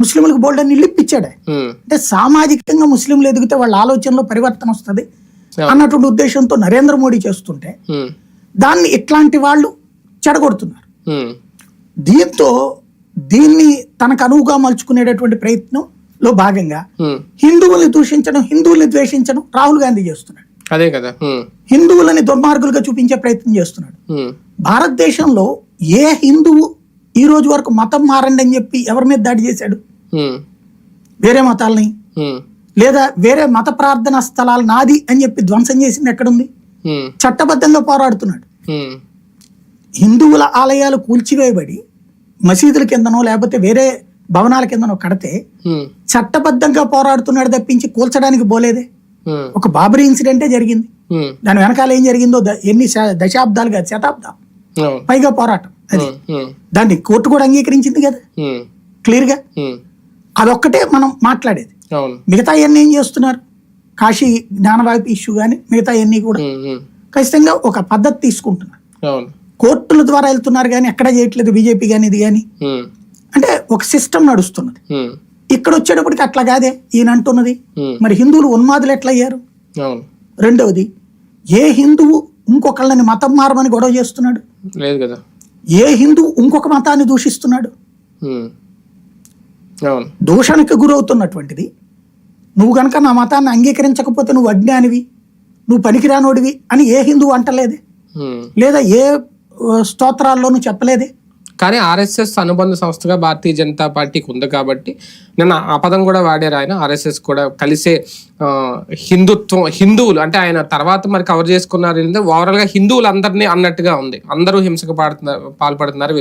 ముస్లింలకు బోల్డ్ అని ఇప్పించాడు. అంటే సామాజికంగా ముస్లింలు ఎదిగితే వాళ్ళ ఆలోచనలో పరివర్తన వస్తుంది. అన్నటువంటి ఉద్దేశంతో నరేంద్ర మోడీ చేస్తుంటే దాన్ని ఇట్లాంటి వాళ్ళు చెడగొడుతున్నారు. దీంతో దీన్ని తనకు అనువుగా మలుచుకునేటటువంటి ప్రయత్నంలో భాగంగా. హిందువుల్ని దూషించడం హిందువుల్ని ద్వేషించడం రాహుల్ గాంధీ చేస్తున్నాడు. అదే కదా. హిందువులని దుర్మార్గులుగా చూపించే ప్రయత్నం చేస్తున్నాడు. భారతదేశంలో ఏ హిందువు ఈ రోజు వరకు మతం మారండి అని చెప్పి ఎవరి మీద దాడి చేశాడు? వేరే మతాలని. లేదా వేరే మత ప్రార్థనా స్థలాలు నాది అని చెప్పి ధ్వంసం చేసింది ఎక్కడుంది? చట్టబద్ధంగా పోరాడుతున్నాడు. హిందువుల ఆలయాలు కూల్చివేయబడి మసీదుల కిందనో లేకపోతే వేరే భవనాల కిందనో కడితే చట్టబద్ధంగా పోరాడుతున్నాడు తప్పించి కూల్చడానికి పోలేదే? ఒక బాబరీ ఇన్సిడెంటే జరిగింది. దాని వెనకాల ఏం జరిగిందో ఎన్ని దశాబ్దాలు కాదు శతాబ్దం పైగా పోరాటం అది. దాన్ని కోర్టు కూడా అంగీకరించింది కదా. క్లియర్గా? అదొక్కటే మనం మాట్లాడేది. మిగతా అన్నీ ఏం చేస్తున్నారు? కాశీ జ్ఞానవాపి ఇష్యూ కానీ మిగతా అన్నీ కూడా. ఖచ్చితంగా ఒక పద్ధతి తీసుకుంటున్నారు. కోర్టుల ద్వారా వెళ్తున్నారు కానీ ఎక్కడ చేయట్లేదు బీజేపీ కానీ ఇది కానీ అంటే ఒక సిస్టమ్ నడుస్తున్నది. ఇక్కడ వచ్చేటప్పటికి అట్లా కాదే. ఈయన అంటున్నది. మరి హిందువులు ఉన్మాదులు ఎట్లా అయ్యారు రెండవది ఏ హిందువు ఇంకొకళ్ళని మతం మారమని గొడవ చేస్తున్నాడు? లేదు కదా. ఏ హిందువు ఇంకొక మతాన్ని దూషిస్తున్నాడు? దూషణకు గురవుతున్నటువంటిది. నువ్వు కనుక నా మతాన్ని అంగీకరించకపోతే నువ్వు అజ్ఞానివి నువ్వు పనికిరానోడివి అని ఏ హిందువు అంటలేదే. లేదా ఏ స్తోత్రాల్లోనూ చెప్పలేదే. కానీ ఆర్ఎస్ఎస్ అనుబంధ సంస్థగా భారతీయ జనతా పార్టీకి ఉంది కాబట్టి నిన్న ఆ పదం కూడా వాడారు ఆయన. ఆర్ఎస్ఎస్ కూడా కలిసే హిందుత్వం హిందువులు అంటే ఆయన తర్వాత మరి కవర్ చేసుకున్నారు ఓవరాల్గా హిందువులు అందరినీ అన్నట్టుగా ఉంది. అందరూ హింసకు పాడుతున్నారు పాల్పడుతున్నారు.